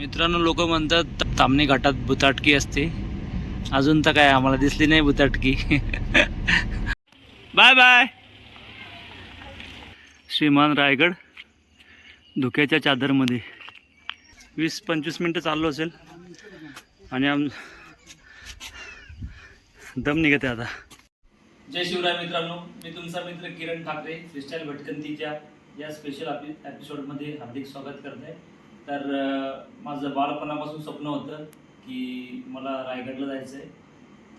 मित्रांनो लोक म्हणतात तामणी घाटात बुताटकी असते. अजून तर काय आम्हाला दिसली नाही बुताटकी. Bye bye. श्रीमान रायगड धुक्याच्या चादरमध्ये. वीस पंचवीस मिनटं चाललो असेल. आणि आम दम निघते आता. जय शिवराय मित्रांनो मी तुमचा मित्र किरण ठाकरे फ्रीस्टाईल भटकंतीच्या या स्पेशल एपिसोडमध्ये हार्दिक स्वागत करत आहे तर माझं बालपणापासून स्वप्न होतं की मला रायगडला जायचं आहे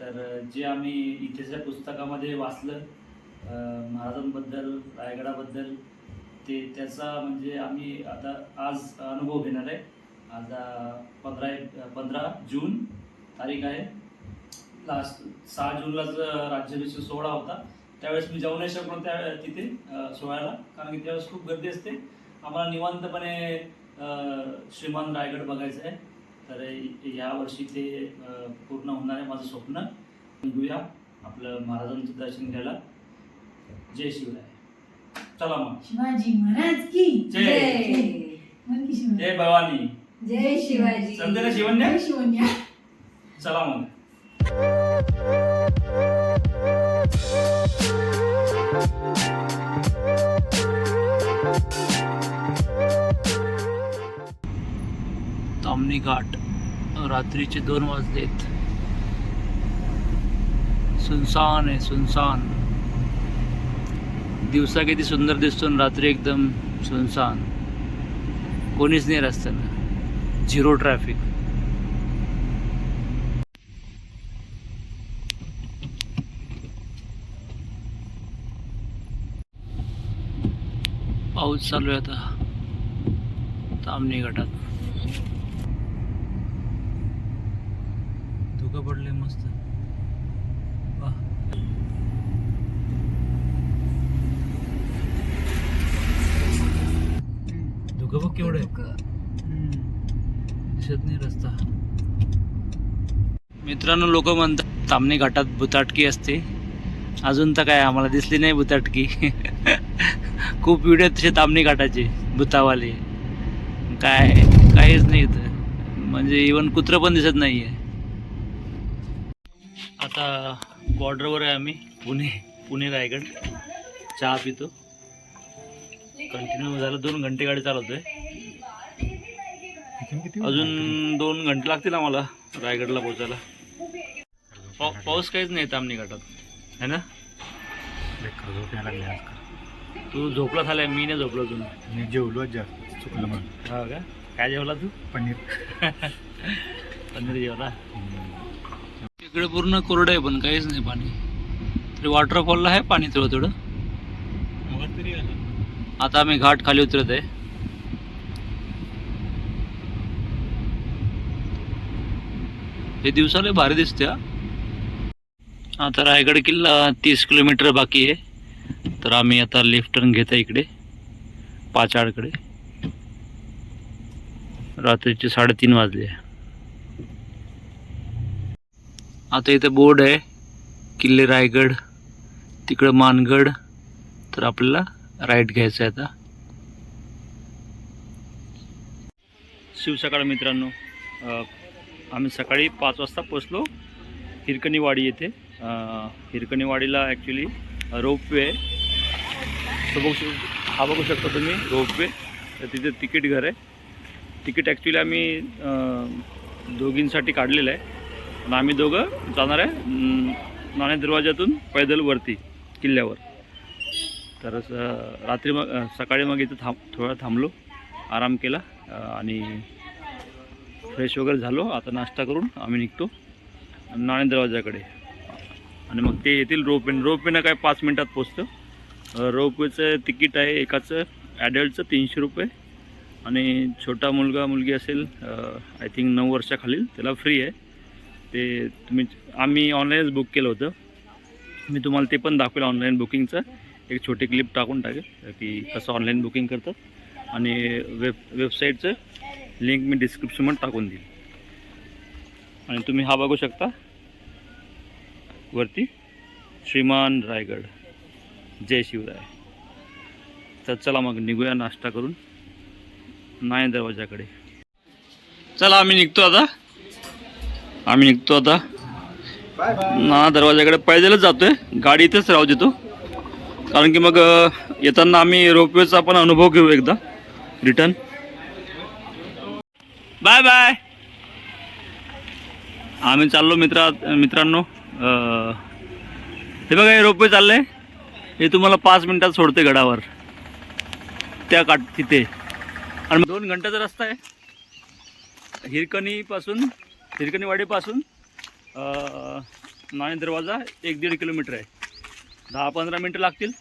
तर जे आम्ही इतिहासाच्या पुस्तकामध्ये वाचलं महाराजांबद्दल रायगडाबद्दल ते त्याचा म्हणजे आम्ही आता आज अनुभव घेणार आहे. आता पंधरा एक पंधरा जून तारीख आहे. लास्ट सहा जूनलाच राज्याभिषेक सोहळा होता. त्यावेळेस मी जाऊ नाही शकलो त्या तिथे सोहळ्याला. कारण की त्यावेळेस खूप गर्दी असते. आम्हाला निवांतपणे श्रीमान रायगड बघायचं आहे. तर या वर्षी ते पूर्ण होणार आहे माझं स्वप्न. निघूया आपलं महाराजांचं दर्शन घ्यायला. जय शिवराय. चला मग. शिवाजी महाराज की जय. जय. भवानी. जय शिवाजी. ना शिवण्या? जय शिवण्या. चला मग. घाट रात्रीचे दोन वाजलेत. सुनसान आहे सुनसान. दिवसा किती सुंदर दिसतो आणि रात्री एकदम सुनसान. कोणीच नाही रस्त्यानं. Zero traffic. पाऊस चालू आहे आता. तामणी घाटात धुकं पडले मस्त. वाह. धुकं बघ केवढं आहे. दिसत नाही रस्ता. मित्रांनो लोक म्हणतात तामणी घाटात बुताटकी असते. अजून तर काय आम्हाला दिसली नाही बुताटकी. खूप व्हिडिओ तसे तामणी घाटाचे भूतावाले काय काहीच नाही इथं. म्हणजे इवन कुत्रं पण दिसत नाही आहे आता बॉर्डरवर आहे आम्ही पुणे पुणे रायगड. चहा पितो. कंटिन्यू झालं दोन घंटे गाडी चालवतोय. अजून दोन घंटे लागतील आम्हाला रायगडला पोहोचायला. पाऊ- पाऊस काहीच नाही तामणी घाटात. है ना? तू झोपला झालाय मी नाही झोपलो तुम्ही मी जेवलो जास्त चुकलं हा का? काय जेवला तू? पनीर. पनीर जेवला? इकडे पूर्ण कोरडं आहे पण काहीच नाही पाणी. तरी वॉटरफॉलला आहे पाणी थोडं थोडं आता आम्ही घाट खाली उतरत आहे. हे दिवसाला भारी दिसते आता रायगड किल्ला तीस किलोमीटर बाकी आहे. तर आम्ही आता लेफ्ट टर्न घेत आहे इकडे पाचाडकडे रात्रीचे साडेतीन वाजले. आता इथे बोर्ड आहे. किल्ले रायगड तिकडं मानगड. तर आपल्याला राईट घ्यायचं आहे आता शिवसकाळ मित्रांनो. आम्ही सकाळी पाच वाजता पोचलो हिरकणीवाडी येथे. हिरकणीवाडीला ॲक्च्युली रोपवे आहे. तो बघू शक हा बघू शकता तुम्ही रोपवे तर तिथे तिकीट घर आहे. तिकीट ॲक्च्युली आम्ही दोघींसाठी काढलेलं आहे. आणि आम्ही दोघं जाणार आहे नाणे दरवाज्यातून पैदल वरती किल्ल्यावर. तर रात्री मग सकाळी मग इथं थांब थोडा थांबलो आराम केला आणि फ्रेश वगैरे झालो. आता नाश्ता करून आम्ही निघतो नाणे दरवाजाकडे आणि मग ते येतील रोपवेन रोपवेनं काय पाच मिनटात पोचतं. रोपवेचं तिकीट आहे एकाचं ॲडल्टचं तीनशे रुपये. आणि छोटा मुलगा मुलगी असेल आय थिंक नऊ वर्षाखालील त्याला फ्री आहे. ते तुम्ही आम्ही ऑनलाईनच बुक केलं होतं. मी तुम्हाला ते पण दाखवेल ऑनलाईन बुकिंगचं एक छोटी क्लिप टाकून टाकेल की कसं ऑनलाईन बुकिंग करतात. आणि वेब वेबसाईटचं लिंक मी डिस्क्रिप्शनमध्ये टाकून देईल. आणि तुम्ही हा बघू शकता. वरती श्रीमान रायगड. जय शिवराय. तर चला मग निघूया नाश्ता करून. नाही दरवाजाकडे. चला आम्ही निघतो आता. आम्ही निघतो आता. ना दरवाजाकडे पैदलच जातोय. गाडी इथेच राहू देतो. कारण की मग येताना आम्ही रोपवेचा पण अनुभव घेऊ एकदा. रिटर्न बाय बाय आम्ही चाललो मित्रा मित्रांनो. हे बघा हे रोपवे चाललंय. हे तुम्हाला पाच मिनिटात सोडते गडावर. त्या काठ तिथे. आणि दोन घंट्याचा रस्ता आहे. हिरकणीपासून हिरकणीवाडीपासून अ, नाणे दरवाजा एक दीड किलोमीटर आहे. दहा पंधरा मिनटं लागतील.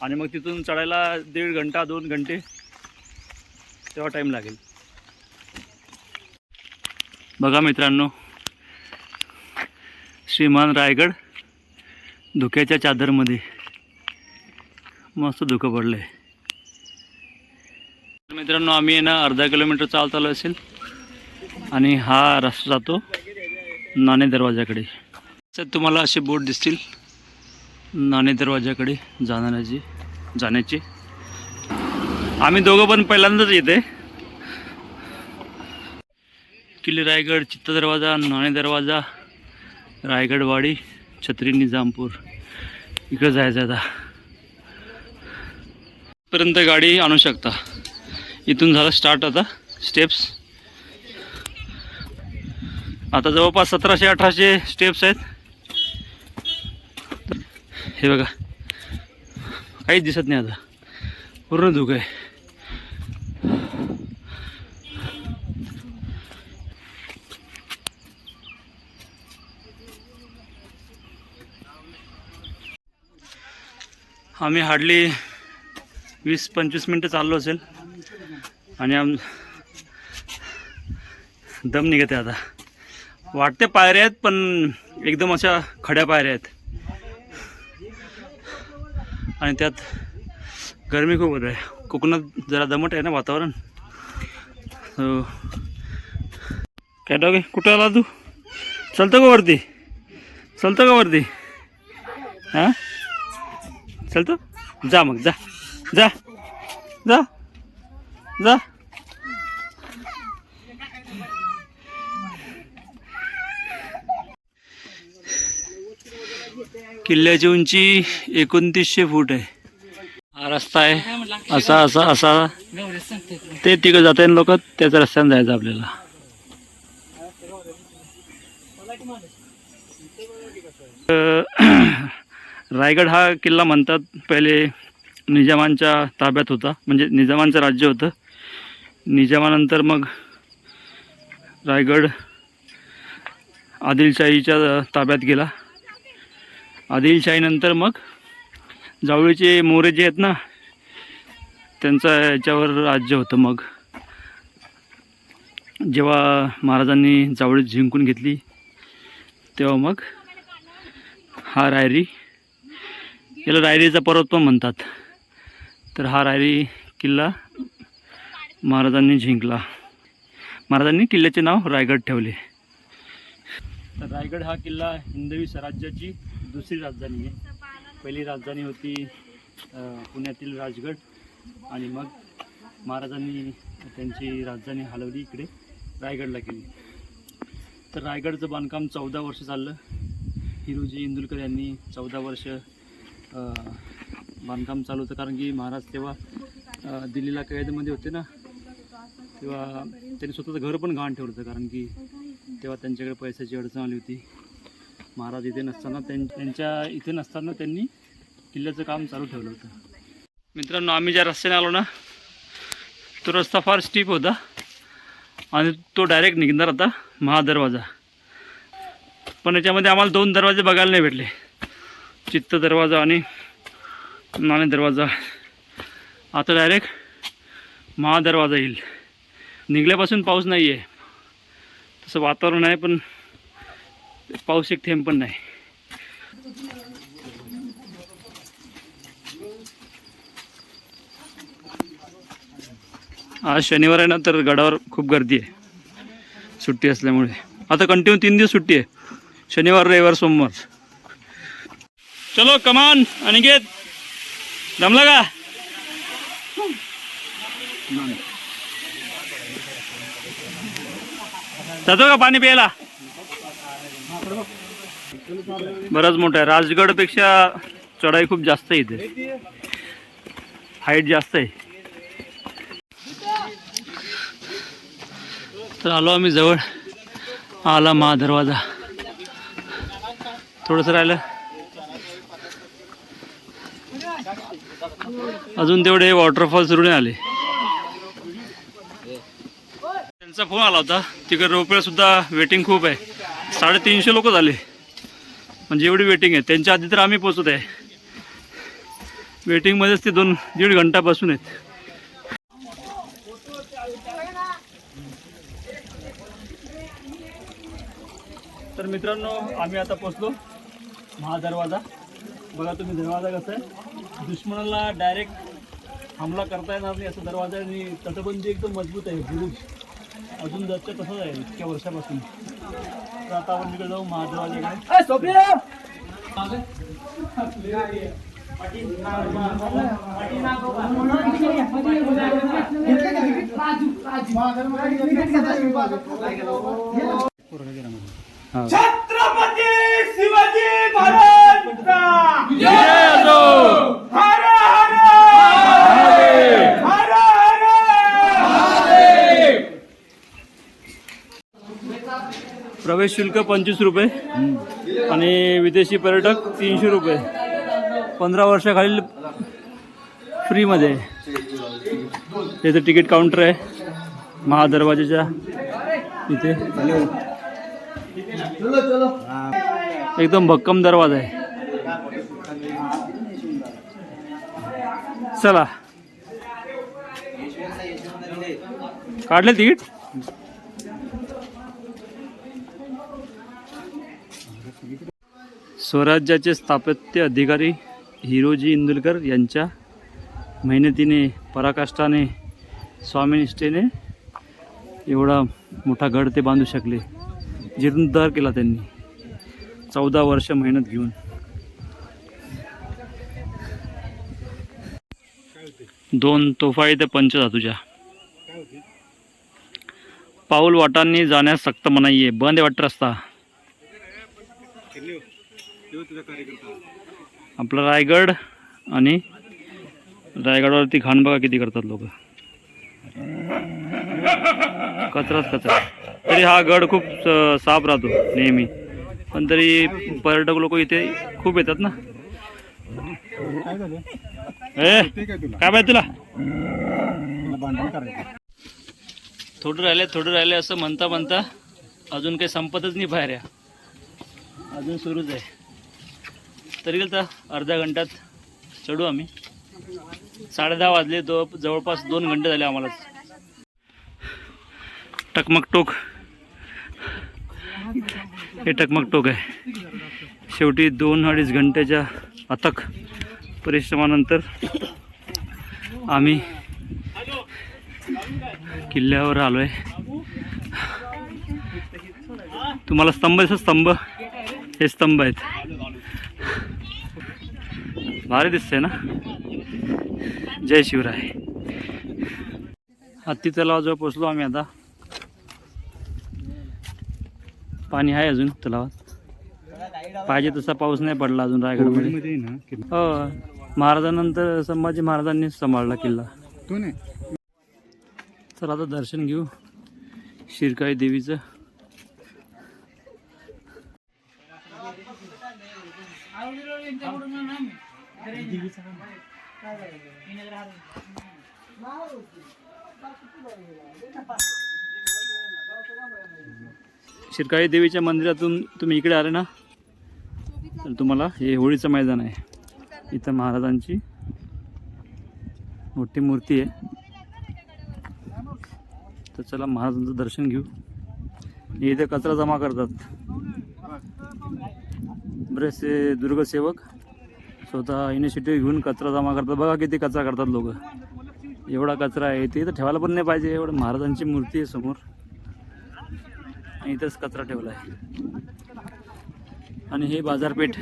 आणि मग तिथून चढायला दीड घंटा दोन घंटे तेव्हा टाईम लागेल. बघा मित्रांनो श्रीमान रायगड धुक्याच्या चादरमध्ये मस्त धुकं पडलं आहे मित्रांनो आम्ही ना अर्धा किलोमीटर चालत आलो असेल. आणि हा रस्ता जातो नाणे दरवाजाकडे. सर तुम्हाला असे बोट दिसतील. नाणे दरवाजाकडे जाणाऱ्याची जाण्याचे. आम्ही दोघं पण पहिल्यांदाच येते. किल्ले रायगड चित्त दरवाजा नाणे दरवाजा रायगडवाडी छत्री निजामपूर. इकडं जायचं आता. पर्यंत गाडी आणू शकता. इथून झालं स्टार्ट आता. स्टेप्स आता जवळपास सतराशे अठराशे स्टेप्स आहेत. हे बघा. काहीच दिसत नाही आता. पूर्ण धुक आहे. आम्ही हार्डली वीस पंचवीस मिनटं चाललो असेल. आणि आम दम निघते आता. वाटते पायऱ्या आहेत पण एकदम अशा खड्या पायऱ्या आहेत. आणि त्यात गरमी खूप होत आहे. कोकणात जरा दमट आहे ना वातावरण? हो. काय डॉगे कुठं आला तू? चलतं का वरती? चलतं का वरती? हां? चलतो? जा मग जा. जा. जा. जा. किल्ल्याची उंची एकोणतीसशे फूट आहे. हा रस्ता आहे. असा असा असा. ते तिकडे जाते लोक त्याच्या रस्त्याने जायचं आपल्याला. रायगड हा किल्ला म्हणतात पहिले निजामांच्या ताब्यात होता. म्हणजे निजामांचं राज्य होतं. निजामानंतर मग रायगड आदिलशाहीच्या ताब्यात गेला. आदिलशाहीनंतर मग जावळीचे मोरे जे आहेत ना त्यांचा याच्यावर राज्य होतं मग. जेव्हा महाराजांनी जावळी जिंकून घेतली तेव्हा मग हा रायरी याला रायरीचा पर्वत पण म्हणतात. तर हा रायरी किल्ला महाराजांनी जिंकला. महाराजांनी किल्ल्याचे नाव रायगड ठेवले. तर रायगड हा किल्ला हिंदवी स्वराज्याची दुसरी राजधानी आहे. पहिली राजधानी होती पुण्यातील राजगड. आणि मग महाराजांनी त्यांची राजधानी हलवली इकडे रायगडला केली तर रायगडचं बांधकाम चौदा वर्ष चाललं. हिरोजी इंदुलकर यांनी चौदा वर्ष बांधकाम चालू होतं. कारण की महाराज तेव्हा दिल्लीला कैदमध्ये होते ना तेव्हा त्यांनी स्वतःचं घर पण गहाण ठेवलं होतं. कारण की तेव्हा त्यांच्याकडे पैशाची अडचण आली होती. महाराज इथे नसताना त्यां त्यांच्या इथे नसताना त्यांनी किल्ल्याचं काम चालू ठेवलं होतं. मित्रांनो आम्ही ज्या रस्त्याने आलो ना तो रस्ता फार स्टीप होता आणि तो डायरेक्ट निघणार होता महादरवाजा. पण याच्यामध्ये आम्हाला दोन दरवाजे बघायला नाही भेटले. चित्त दरवाजा आणि नाणे दरवाजा. आता डायरेक्ट महादरवाजा येईल. निघल्यापासून पाऊस नाही आहे तसं वातावरण आहे पण पाऊस एक थेंब पण नाही. आज शनिवार आहे ना तर गडावर खूप गर्दी आहे. सुट्टी असल्यामुळे. आता कंटिन्यू तीन दिवस सुट्टी आहे. शनिवार रविवार सोमवार. चलो कमान अनिकेत. जमला का? जातो का पाणी प्यायला? बराच मोठा आहे. राजगडपेक्षा चढाई खूप जास्त आहे इथे. हाईट जास्त आहे. तर आलो आम्ही जवळ. आला महादरवाजा थोडंसं राहिलं. अजून तेवढे वॉटरफॉल सुरू नाही आले. त्यांचा फोन आला होता. तिकडे रोपवे सुद्धा वेटिंग खूप आहे. साडेतीनशे लोक झाले. म्हणजे एवढी वेटिंग आहे. त्यांच्या आधी तर आम्ही पोचत आहे. वेटिंगमध्येच ते दोन दीड घंटापासून आहेत. तर मित्रांनो आम्ही आता पोचलो महादरवाजा. बघा तुम्ही दरवाजा कसा आहे. दुश्मनाला डायरेक्ट हमला करता येणार नाही असं दरवाजा आणि तटबंदी एकदम मजबूत आहे. बुरुज. अजून जास्त तसंच आहे इतक्या वर्षापासून. तर आता आपण तिकडे जाऊ महादरवाजाकडे हा. छत्रपती शिवाजी महाराज जय असो! हर हर हर हर प्रवेश शुल्क पंचवीस रुपये आणि विदेशी पर्यटक तीनशे रुपये. पंधरा वर्षाखालील फ्रीमध्ये. इथे तिकीट काउंटर आहे. महादरवाजेच्या इथे. एकदम भक्कम दरवाजा आहे. चला. काढले तिकीट? स्वराज्याचे स्थापत्य अधिकारी हिरोजी इंदुलकर यांच्या मेहनतीने पराकाष्ठाने स्वामीनिष्ठेने एवढा मोठा गड ते बांधू शकले जीर्णोद्धार केला त्यांनी. चौदा वर्ष मेहनत घेऊन. दोन तोफा इथे पंचधातूच्या. पाऊल वाटांनी जाण्यास सक्त मनाई आहे. बंद आहे वाटत रस्ता. आपला रायगड आणि रायगडावरती घाण बघा किती करतात लोक. कचराच कचरा. तरी हा गड खूप साफ राहतो नेहमी. पण तरी पर्यटक लोक इथे खूप येतात ना. ए काय पाहिजे तुला? थोडं राहिले थोडं राहिले असं म्हणता म्हणता अजून काही संपतच नाही बाहेर या. अजून सुरूच आहे. तरी गेलं तर अर्ध्या घंट्यात चढू आम्ही. साडे दहा वाजले दो जवळपास दोन घंटे झाले आम्हाला. टकमक टोक हे टकमक टोक आहे. शेवटी दोन अडीच घंट्याच्या अथक परिश्रमानंतर आम्ही किल्ल्यावर आलो आहे तुम्हाला स्तंभ दिसत स्तंभ. हे स्तंभ आहेत. भारी दिसतंय ना? जय शिवराय. हत्ती तलावाजवळ पोचलो आम्ही आता. पाणी आहे अजून तलावात. पाहिजे तसा पाऊस नाही पडला अजून रायगडमध्ये. हो महाराजांनंतर संभाजी महाराजांनी सांभाळला किल्ला. चला आता दर्शन घेऊ शिरकाई देवीचं. शिरकाई देवीच्या मंदिरातून तुम्ही इकडे आले ना? तर तुम्हाला हे होळीचं मैदान आहे. इथं महाराजांची मोठी मूर्ती आहे. तर चला महाराजांचं दर्शन घेऊ. इथे कचरा जमा करतात. बरेचसे दुर्गसेवक स्वतः इनिशिएटिव्ह घेऊन कचरा जमा करतात. बघा किती कचरा करतात लोक. एवढा कचरा आहे ते तर ठेवायला पण नाही पाहिजे. एवढं महाराजांची मूर्ती आहे समोर. आणि इथंच कचरा ठेवला आहे. आणि हे बाजारपेठ.